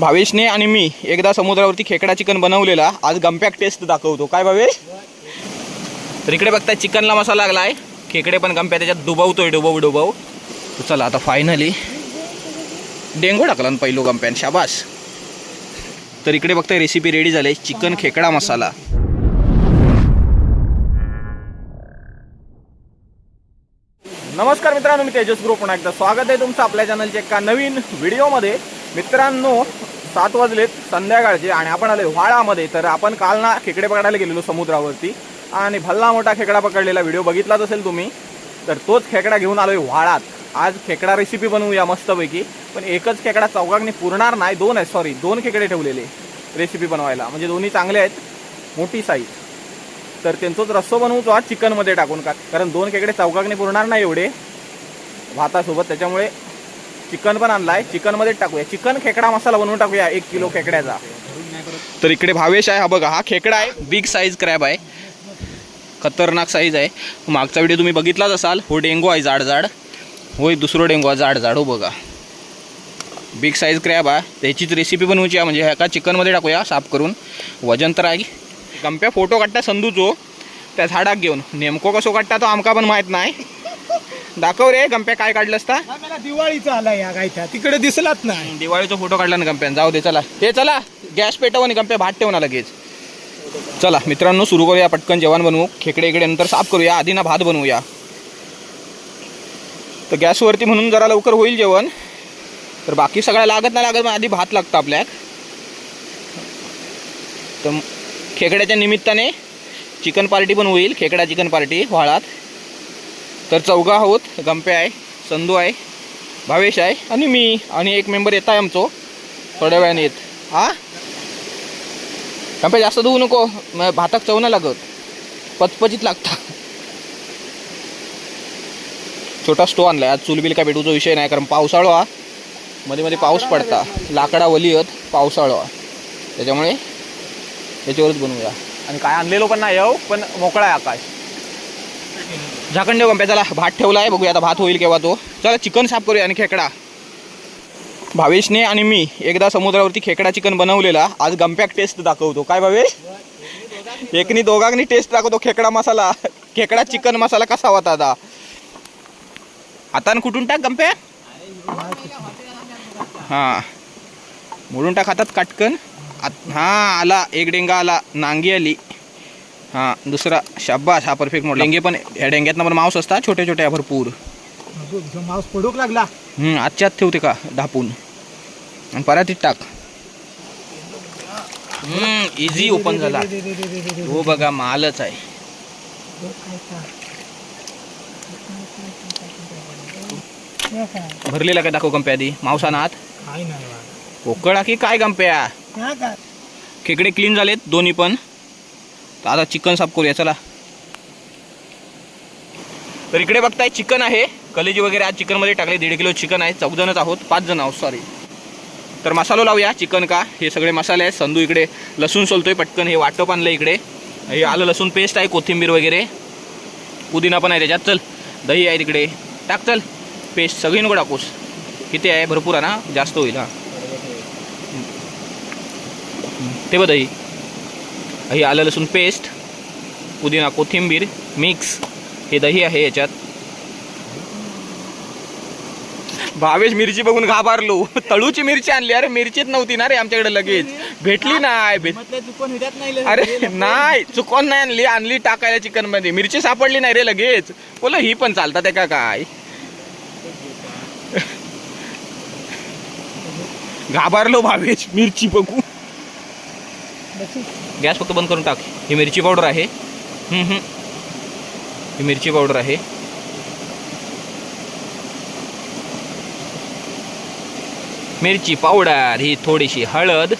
भावेशने आणि मी एकदा समुद्रावरती खेकडा चिकन बनवलेला. आज गंप्याक टेस्ट दाखवतो. काय भावेश? तर इकडे बघताय चिकनला मसाला लागलाय. खेकडे पण गंप्या त्याच्यात डुबवतोय डुबव डुबव. चला आता फायनली डेंगू टाकला ना पहिलो गंप्यान. शाबास. तर इकडे बघताय रेसिपी रेडी झाली चिकन खेकडा मसाला. नमस्कार मित्रांनो मी तेजस ग्रुप पुन्हा एकदा. स्वागत आहे तुमचं आपल्या चॅनलच्या एका नवीन व्हिडिओमध्ये मित्रांनो सात वाजलेत संध्याकाळचे आणि आपण आले व्हाळामध्ये. तर आपण काल ना खेकडे पकडायला गेलेलो समुद्रावरती आणि भल्ला मोठा खेकडा पकडलेला व्हिडिओ बघितलाच असेल तुम्ही तर तोच खेकडा घेऊन आलोय व्हाळात. आज खेकडा रेसिपी बनवूया मस्तपैकी पण एकच खेकडा चौघांनी पुरणार नाही दोन आहेत सॉरी दोन खेकडे ठेवलेले रेसिपी बनवायला. म्हणजे दोन्ही चांगले आहेत मोठी साईज तर त्यांचंच रस्सो बनवतो आज चिकनमध्ये टाकून का कारण दोन खेकडे चौकाकने पुरणार नाही एवढे. भातासोबत त्याच्यामुळे चिकन पण आणलाय. चिकनमध्ये टाकूया. चिकन खेकडा मसाला बनवून टाकूया. एक किलो खेकड्याचा. तर इकडे भावेश आहे. हा बघा हा खेकडा आहे. बिग साईज क्रॅब आहे. खतरनाक साईज आहे. मागचा व्हिडिओ तुम्ही बघितलाच असाल. हो डेंगू आहे जाड जाड होय दुसरं डेंगू आहे जाड जाड हो बघा. बिग साईज क्रॅब आहे त्याचीच रेसिपी बनवूची आहे. म्हणजे ह्या का चिकनमध्ये टाकूया साफ करून. वजन तर आहे. गंप्या फोटो काढता संधूचो हो. त्या झाडाक घेऊन. नेमको कसो काढता तो आमका पण माहीत नाही. दाखव रे गंप्या काय काढलं असता मला दिवाळीचा आला या गायच्या तिकडे दिसलाच नाही. दिवाळीचा फोटो काढला ना गंप्यान जाऊ दे चला. हे चला गॅस पेटव आणि गंप्या भात ठेव ना लगेच. चला मित्रांनो सुरू करूया पटकन जेवण बनवू. खेकडे इकडे नंतर साफ करूया. आधी ना भात बनवूया. तर गॅसवरती म्हणून जरा लवकर होईल जेवण. तर बाकी सगळ्या लागत नाही लागत आधी भात लागतं आपल्याक तर खेकड्याच्या निमित्ताने चिकन पार्टी पण होईल. खेकडा चिकन पार्टी व्हाळात. तर चौघा आहोत. गंपे आहे संधू आहे भावेश आहे आणि मी आणि एक मेंबर येत आहे आमचो. थोड्या वेळाने येत. हा? गंपे जास्त धुवू नको. मग भाताक चव नाही लागत. पचपचित लागता. छोटा स्टो आणलाय. आज चुलबिल काय भेटूचा विषय नाही कारण पावसाळा. हा मध्ये मध्ये पाऊस पडता. लाकडा वलियत पावसाळा. त्याच्यामुळे त्याच्यावरच बनवूया. आणि काय आणलेलो पण नाही येऊ पण मोकळा आहे आकाश. झाकण देऊ गंप्या चला भात ठेवला आहे बघूया आता भात होईल केव्हा तो. चला चिकन साफ करूया आणि खेकडा. भावेशने आणि मी एकदा समुद्रावरती खेकडा चिकन बनवलेला. आज गंप्याक टेस्ट दाखवतो. काय भावेश? एकनी दोघांनी टेस्ट दाखवतो खेकडा मसाला. खेकडा चिकन मसाला कसा होता आता? हातानं कुठून टाक गंप्या? हां. मोडून टाक हातात काटकन. आत- हां आला. एक डेंगा आला. नांगी आली. हां दुसरा शाब्बास हा परफेक्ट मोड डेंगे पण ह्या डेंग्यातनं पण मांस असतात छोटे छोटे भरपूर. माऊस पडूक लागला. हम्म, आजच्या आत ठेवते का? ढापून आणि परातीत टाक. इझी ओपन झाला. हो बघा मालच आहे. भरलेला काय दाखव गंप्या आधी? मांसाना आत. पोकळा की काय गंप्या? खेकडे क्लीन झालेत दोन्ही पण. तर आता चिकन साफ करूया चला. तर इकडे बघताय चिकन आहे. कलेजी वगैरे आज चिकनमध्ये टाकले दीड किलो चिकन आहे. चौजणच आहोत पाच जण आहोत सॉरी तर मसालो लावूया चिकन का. हे सगळे मसाले आहेत. संधू इकडे लसूण सोलतोय पटकन. हे वाटप आणलं इकडे. हे आलं लसूण पेस्ट आहे कोथिंबीर वगैरे. पुदिना पण आहे त्याच्यात. चल दही आहे तिकडे. टाक चल. पेस्ट सगळी नको टाकूस. किती आहे? भरपूर आहे ना? जास्त होईल हां. ते बघ दही. हे आलं लसूण पेस्ट पुदिना कोथिंबीर मिक्स हे दही आहे याच्यात. भावेश मिरची बघून घाबरलो. तळूची मिरची आणली. अरे मिरचीच नव्हती ना रे आमच्याकडे लगेच. भेटली नाही. भेट. अरे नाही. चुकून नाही आणली. आणली टाकायला चिकनमध्ये मिरची सापडली नाही रे लगेच. बोल ही पण चालतात आहे का काय? घाबरलो भावेश मिरची बघू. गॅस फक्त बंद करून टाक. ही मिरची पावडर आहे. ही मिरची पावडर आहे. मिरची पावडर ही थोडीशी हळद.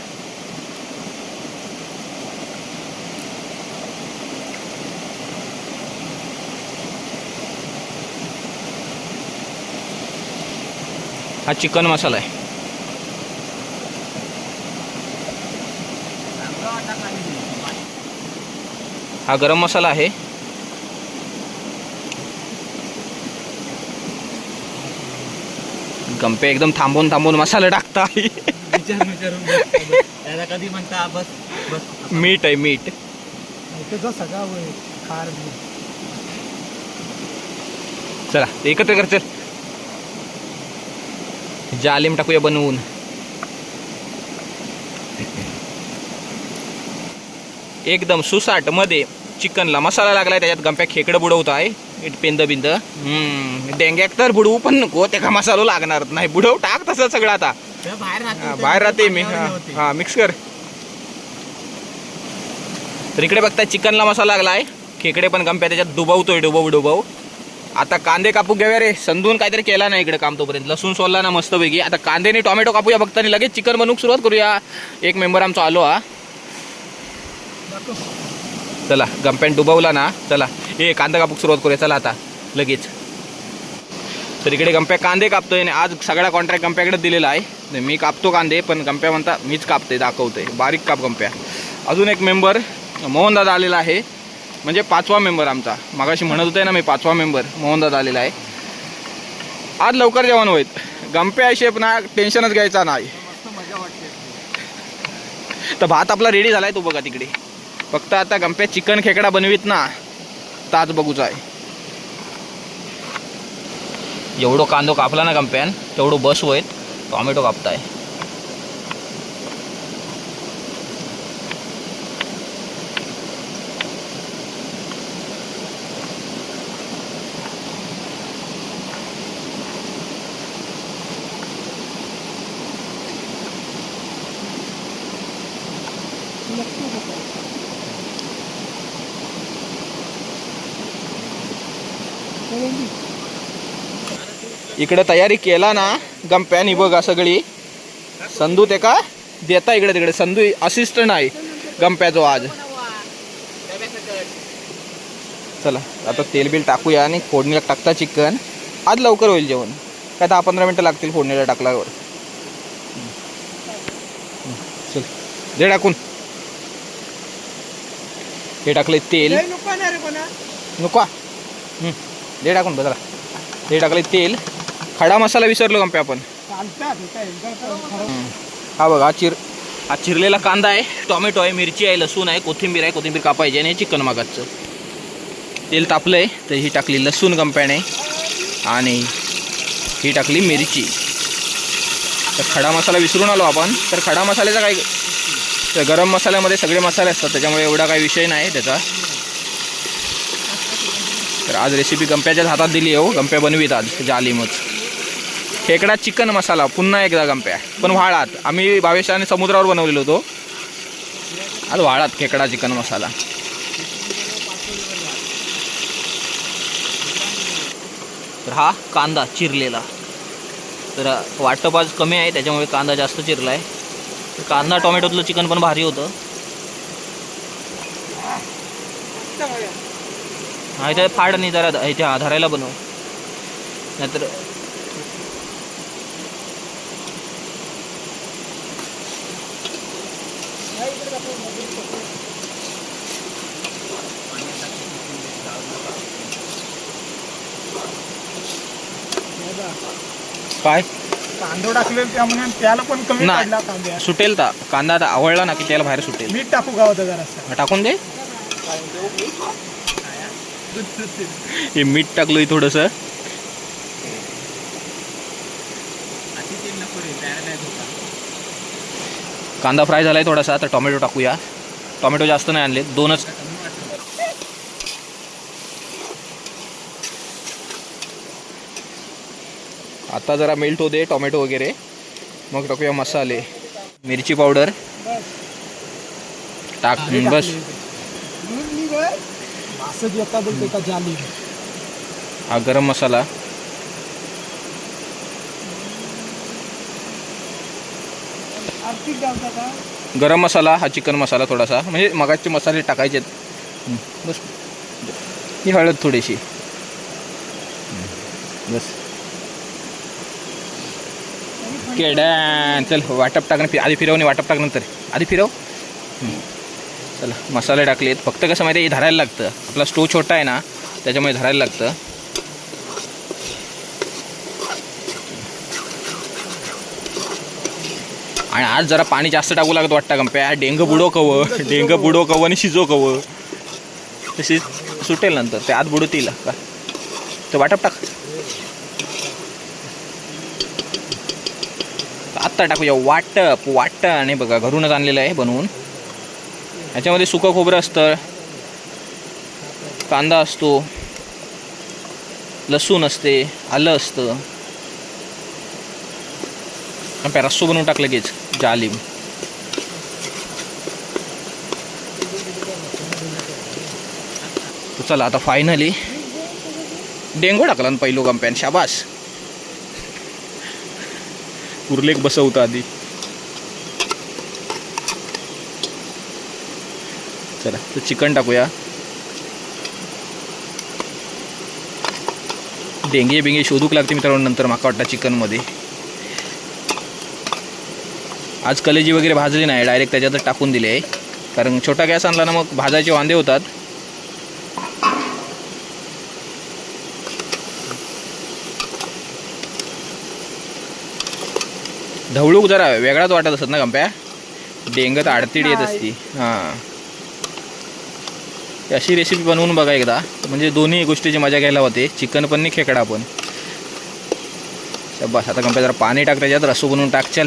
हा चिकन मसाला आहे. हा गरम मसाला आहे. गंपे एकदम थांबून थांबून मसाला टाकता कधी म्हणता बस बस. मीठ आहे मीठ. चला एकत्र कर चल. जालिम टाकूया बनवून. एकदम सुसाटमध्ये चिकनला मसाला लागलाय त्याच्यात गंप्या खेकडं बुडवत आहे इट पेंद बिंद. हम्म डेंग्याक तर बुडवू पण नको त्या का मसाला लागणार नाही. बुडव टाक तसं सगळं आता. बाहेर राहते बाहेर राहते मी. हा मिक्स कर. तर इकडे बघताय चिकनला मसाला लागलाय. खेकडे पण गंप्या त्याच्यात डुबवतोय डुबव डुबव. आता कांदे कापू घेऊया रे. संधून काहीतरी केला नाही इकडे काम तोपर्यंत. लसूण सोलला ना मस्तपैकी. आता कांदे आणि टोमॅटो कापूया बघता आणि लगेच चिकन बनवूक सुरुवात करूया. एक मेंबर आमचा आलो हा. चला गंप्यान डुबवला ना चला. ए कांदा कापूक सुरुवात करूया चला आता. लगेच. तर इकडे गंप्या कांदे कापतोय आणि आज सगळा कॉन्ट्रॅक्ट गंप्याकडे दिलेला आहे. मी कापतो कांदे पण गंप्या म्हणता मीच कापते दाखवतोय. बारीक काप गंप्या. अजून एक मेंबर मोहनदादा आलेला आहे. म्हणजे पाचवा मेंबर आमचा. मागाशी म्हणत होते ना मी पाचवा मेंबर मोहनदादा आलेला आहे. आज लवकर जेवण होईल. गंप्या शेप ना टेन्शनच घ्यायचा नाही. तर भात आपला रेडी झालाय तो बघा तिकडे. फक्त आता गंप्या चिकन खेकडा बनवीत ना ताच बघूचा आहे. एवढं कांदो कापला ना गंप्यान तेवढं बस होईत टॉमॅटो कापताय. इकडे तयारी केला ना गंप्यान बघा सगळी. संधू ते का? देता इकडे तिकडे. संधू असिस्टंट आहे गंप्याचो आज. चला आता तेल बिल टाकूया आणि फोडणीला टाकता चिकन. आज लवकर होईल जेवण. काय दहा पंधरा मिनटं लागतील फोडणीला टाकल्यावर. चल दे टाकून. हे टाकले तेल. नको दे टाकून बघा हे टाकले तेल. खडा मसाला विसरलो गंपे आपण? हा बघा हा चिर हा चिरलेला कांदा आहे टोमॅटो आहे मिरची आहे लसूण आहे कोथिंबीर आहे कोथिंबीर कापायची आणि चिकन मागाचं. तेल तापलंय तर ही टाकली लसूण गंप्याने आणि ही टाकली मिरची. तर खडा मसाला विसरून आलो आपण. तर खडा मसाल्याचा काय तर गरम मसाल्यामध्ये सगळे मसाले असतात त्याच्यामुळे एवढा काही विषय नाही त्याचा. तर आज रेसिपी गंप्याच्याच हातात दिली आहे हो गंप्या बनवीत आज जालिमच. खेकडा चिकन मसाला पुन्हा एकदा गंप्या. पण व्हाळात. आम्ही भावेशाने समुद्रावर बनवलेलो होतो आज व्हाळात खेकडा चिकन मसाला. तर हा कांदा चिरलेला. तर वाटप आज कमी आहे त्याच्यामुळे कांदा जास्त चिरला आहे तर कांदा टोमॅटोतलं चिकन पण भारी होतं. हा इथे फाड नाही जरा इथे धरायला बनव. नाहीतर काय? कांदो टाकले त्यामुळे त्याला पण कमी नाही. कांद्या सुटेल ता. कांदा आता आवळला ना की त्याला बाहेर सुटेल? मीठ टाकू का होतं जरा टाकून दे. हे मीठ टाकलोय थोडस. कांदा फ्राय झालाय थोडासा तर टोमॅटो टाकूया. टोमॅटो जास्त नाही आणले दोनच. आता जरा मेल्ट होते टोमॅटो वगैरे. मग टाकूया मसाले. मिरची पावडर. टाक बस. हा गरम मसाला. आर्थिक का? गरम मसाला हा चिकन मसाला थोडासा. म्हणजे मगाचे मसाले टाकायचे बस. ही हळद थोडीशी. बस. केडा. चल वाटप टाकणं फि- आधी फिरवणे वाटप टाकणं तर आधी फिरव. चला मसाले टाकलेत. फक्त कसं माहिती आहे हे धरायला लागतं. आपला स्टोव छोटा आहे ना त्याच्यामुळे धरायला लागतं. आणि आज जरा पाणी जास्त टाकू लागत वाटतं गंप्या डेंग बुडो कव डेंग बुडो कव आणि शिजो कव. तशी सुटेल नंतर ते आत बुडतील का ते वाटप टाक. आत्ता टाकूया. वाटप वाटप आणि बघा घरूनच आणलेलं आहे बनवून. ह्याच्यामध्ये सुकं खोबरं असतं. कांदा असतो. लसूण असते. आलं असतं. आणि रस्सो बनवून टाकलं लगेच जालिम. चला आता फायनली डेंगो टाकला ना पहिलो कंप्यान शाबास. उरलेक बसवतं आधी. चला तर चिकन टाकूया. डेंगे बिंगे शोधूक लागते मित्रांनो नंतर माका वाटतं चिकनमध्ये. आज कलेजी वगैरे भाजली नाही डायरेक्ट त्याच्यातच टाकून दिले. आहे कारण छोटा गॅस आणला ना मग भाजायचे वांदे होतात. ढवळूक जरा वेगळाच वाटत असत ना गंप्या? डेंगत आडतीड येत असती. हां. अशी रेसिपी बनवून बघा एकदा. म्हणजे दोन्ही गोष्टीची मजा घ्यायला होते. चिकन पण नाही खेकडा पण. बस आता गंप्या जरा पाणी टाक त्याच्यात रसू बनवून टाक चल.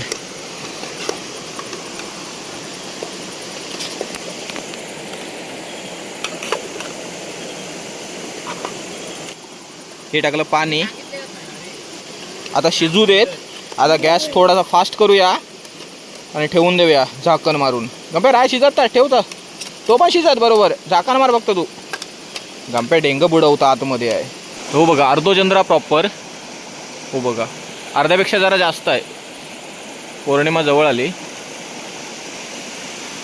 हे टाकलं पाणी. आता शिजू देत. आता गॅस थोडासा फास्ट करूया आणि ठेवून देऊया झाकण मारून. गंपे राय शिजत ठेवतं तो पण शिजत बरोबर. झाकण मार बघतो तू. गंपे डेंग बुडवता आतमध्ये आहे. हो बघा अर्धोचंद्रा प्रॉपर हो बघा. अर्ध्यापेक्षा जरा जास्त आहे. पौर्णिमा जवळ आली.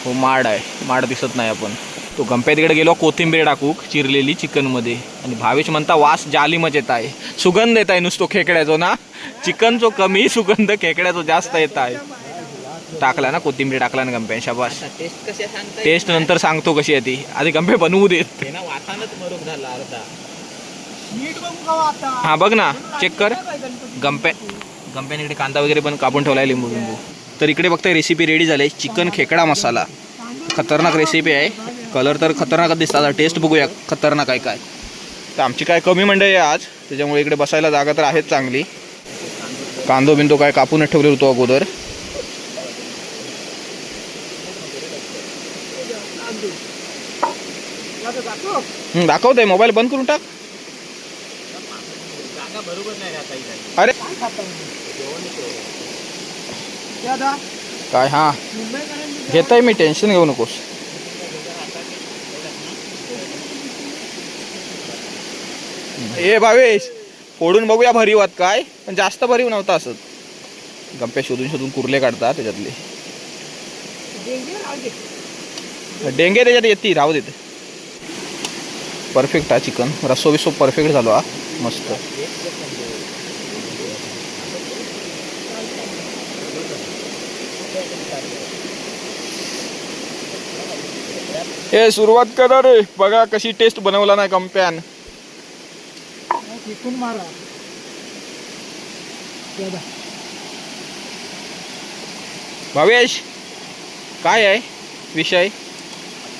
हो माड आहे. माड दिसत नाही आपण. तो गंप्या तिकडे गेलो कोथिंबीर टाकू चिरलेली चिकनमध्ये. आणि भावेश म्हणता वास जालीमच येत आहे सुगंध येत आहे नुसतो खेकड्याचो ना. चिकनचो कमी सुगंध खेकड्याचो जास्त येत आहे टाकला ना कोथिंबीर टाकला ना गंप्या शाबास. टेस्ट कशा सांगता टेस्ट नंतर सांगतो कशी आहे ती. आधी गंपे बनवू देत. हा बघ ना. चेक कर. गंप्या गंप्याने इकडे कांदा वगैरे पण कापून ठेवलाय लिंबू लिंबू तर इकडे बघताय रेसिपी रेडी झाली. चिकन खेकडा मसाला. खतरनाक रेसिपी आहे. कलर तर खतरनाकच दिसतात. टेस्ट बघूया खतरनाक आहे काय. तर आमची काय कमी मंडळी आहे आज. त्याच्यामुळे इकडे बसायला जागा तर आहेच चांगली. कांदो बिंदो काय कापूनच ठेवले होतो अगोदर. हं, दाखवतंय. मोबाईल बंद करून टाक. अरे. काय हा. घेताय मी टेन्शन घेऊ नकोस. ए भावेश फोडून बघूया भरीव आहात काय. पण जास्त भरीव नव्हता असत गंप्या शोधून शोधून कुर्ले काढतात त्याच्यातले. डेंगे त्याच्यात येते राहू देते. परफेक्ट हा चिकन रस्सो बिसो परफेक्ट झालो हा. मस्त. हे सुरुवात करा रे. बघा कशी टेस्ट बनवला ना कंप्यान भावेश काय आहे विषय?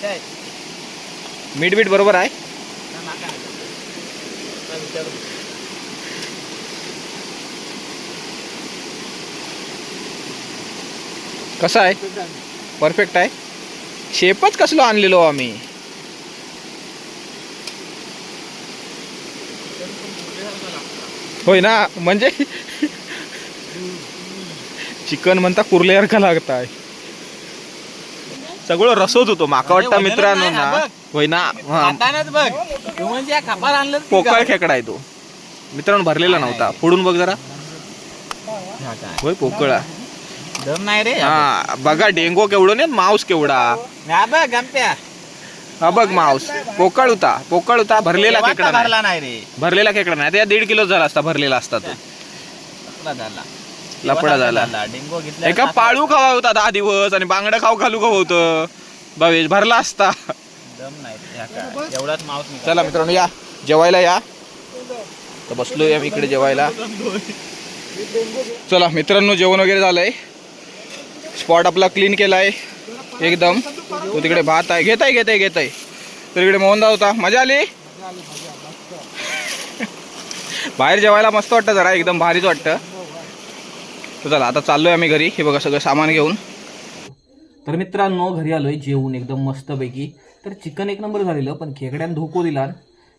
काय? मीठ बीठ बरोबर आहे. कसं आहे? परफेक्ट आहे. शेपच कसलो आणलेलो आम्ही? होय ना? म्हणजे चिकन म्हणता कुर्ल्यासारखा लागत आहे सगळं रसोच होतो माका वाटतं मित्रांनो ना होय ना? म्हणजे पोकळ? खेकडा आहे तो. मित्रांनो भरलेला नव्हता. फोडून बघ जरा? होय पोकळा. दम नाही रे. हा बघा डेंगो केवढो नाही माऊस केवढा. गंप्या. हा बघ माऊस पोकळ होता पोकळ होता भरलेला तेव्हा खेकडा का नाही. भरला नाही. रे. भरलेला खेकडा नाही त्या दीड किलो झाला असता भरलेला असता तो. लपडा झाला. लपडा झाला. डेंगो घेतला एका पाळू खावा होता दहा दिवस आणि बांगडा खाऊ घालू खाऊ होतं. भावेश भरला असता. दम नाही? एवढाच. चला मित्रांनो या. जेवायला या. तर बसलोय आम्ही इकडे जेवायला. चला मित्रांनो जेवण वगैरे झालंय. स्पॉट आपला क्लीन केला आहे एकदम. तो तिकडे भात आहे. घेत आहे घेत आहे घेत आहे तर इकडे मोहनदा होता. मजा आली? बाहेर जेवायला मस्त वाटतं जरा. एकदम भारीच वाटतं. तर चला आता चाललोय आम्ही घरी. हे बघा सगळं सामान घेऊन. तर मित्रांनो घरी आलोय जेवून एकदम मस्तपैकी. तर चिकन एक नंबर झालेलं पण खेकड्यानं धोको दिला.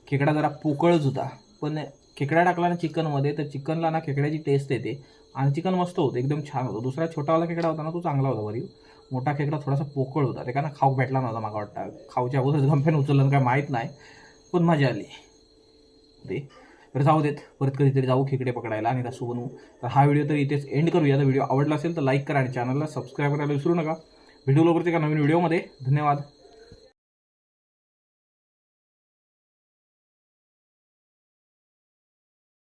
खेकडा जरा पोकळच होता. पण खेकडा टाकला ना चिकनमध्ये तर चिकनला ना खेकड्याची टेस्ट येते. आणि चिकन मस्त होतं. एकदम छान होतं. दुसरा छोटावाला खेकडा होता ना तो चांगला होता बरी मोठा खेकडा थोडासा पोकळ होता. ते ना खाऊ भेटला नव्हता मला वाटतं. खाऊच्या अगोदर गंफेन उचललं काय माहीत नाही. पण मजा आली. ते तर जाऊ देत. परत कधीतरी जाऊ खेकडे पकडायला आणि रसू बनवू. तर हा व्हिडिओ तर इथेच एंड करूया. तर व्हिडिओ आवडला असेल तर लाईक करा आणि चॅनलला सबस्क्राईब करायला विसरू नका. व्हिडिओ लवकरच एका नवीन व्हिडिओमध्ये. धन्यवाद.